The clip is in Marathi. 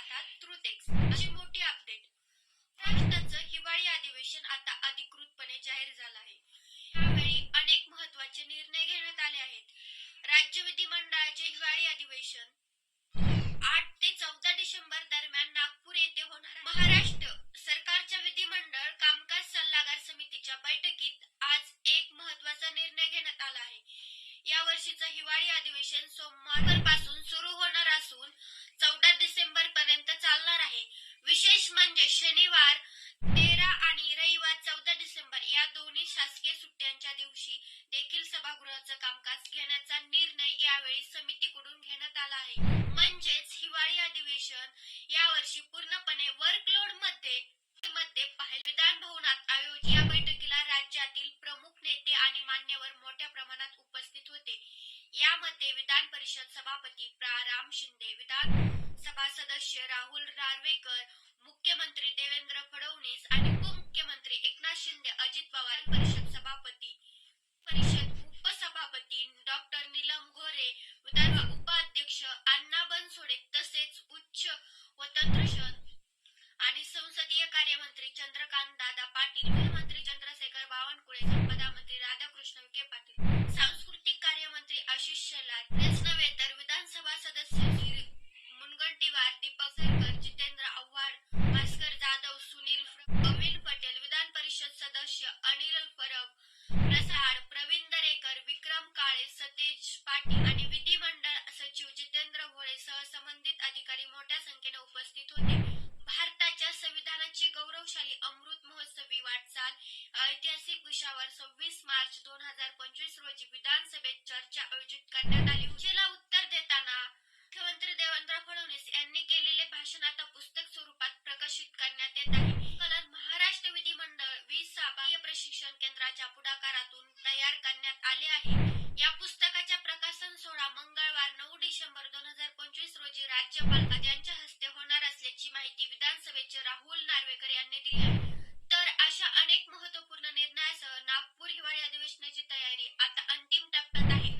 पाहतात त्रुटेक्स अशी मोठी अपडेट महाराष्ट्राचं हिवाळी अधिवेशन आता अधिकृतपणे जाहीर झालं आहे. यावेळी अनेक महत्त्वाचे निर्णय घेण्यात आले आहेत. राज्य विधिमंडळाचे हिवाळी अधिवेशन आठ ते चौदा डिसेंबर दरम्यान नागपूर येथे होणार महाराष्ट्र सरकारच्या विधिमंडळ कामकाज सल्लागार समितीच्या बैठकीत आज एक महत्त्वाचा निर्णय घेण्यात आला आहे. या वर्षीचं हिवाळी अधिवेशन सोमवारपासून सुरू होणार असून चौदा डिसेंबर पर्यंत चालणार आहे विशेष म्हणजे शनिवार तेरा आणि रविवार चौदा डिसेंबर या दोन्ही शासकीय सुट्ट्यांच्या दिवशी देखील सभागृहाचं कामकाज घेण्याचा निर्णय यावेळी समितीकडून घेण्यात आला आहे. म्हणजेच हिवाळी अधिवेशन यावर्षी पूर्णपणे वर्कलोडमध्ये मध्ये विधान भवनात आयोजित या बैठकीला राज्यातील प्रमुख नेते आणि मान्यवर मोठ्या प्रमाणात उपस्थित होते. यामध्ये विधान परिषद सभापती प्रा. राम शिंदे विधान सभा सदस्य राहुल रारवेकर मुख्यमंत्री देवेंद्र फडणवीस आणि उपमुख्यमंत्री एकनाथ शिंदे अजित पवार परिषद सभापती परिषद उपसभापती डॉक्टर नीलम गोरे विधान उपाध्यक्ष अण्णा बनसोडे तसेच उच्च व तंत्रशन आणि संसदीय कार्यमंत्री चंद्रकांत दादा पाटील गृहमंत्री चंद्रशेखर बावनकुळे संपदा मंत्री राधाकृष्ण विखे पाटील सांस्कृतिक कार्यमंत्री आशिष शेलार तेच नव्हे तर विधानसभा सदस्य मुनगंटीवार दीपक सरकर जितेंद्र परब. प्रसाद प्रवीण दरेकर विक्रम काळे सतेज पाटील आणि विधिमंडळ सचिव जितेंद्र भोळे सह संबंधित अधिकारी मोठ्या संख्येने उपस्थित होते. भारताच्या संविधानाची गौरवशाली अमृत महोत्सवी वाटचाल ऐतिहासिक विषयावर सव्वीस मार्च दोन हजार पंचवीस रोजी विधानसभेत चर्चा आयोजित करण्यात आली. केंद्राच्या पुढाकारातून तयार करण्यात आले आहे. या पुस्तकाच्या प्रकाशन सोहळा मंगळवार नऊ डिसेंबर दोन हजार पंचवीस रोजी राज्यपाल यांच्या हस्ते होणार असल्याची माहिती विधानसभेचे राहुल नार्वेकर यांनी दिली आहे. तर अशा अनेक महत्त्वपूर्ण निर्णयासह नागपूर हिवाळी अधिवेशनाची तयारी आता अंतिम टप्प्यात आहे.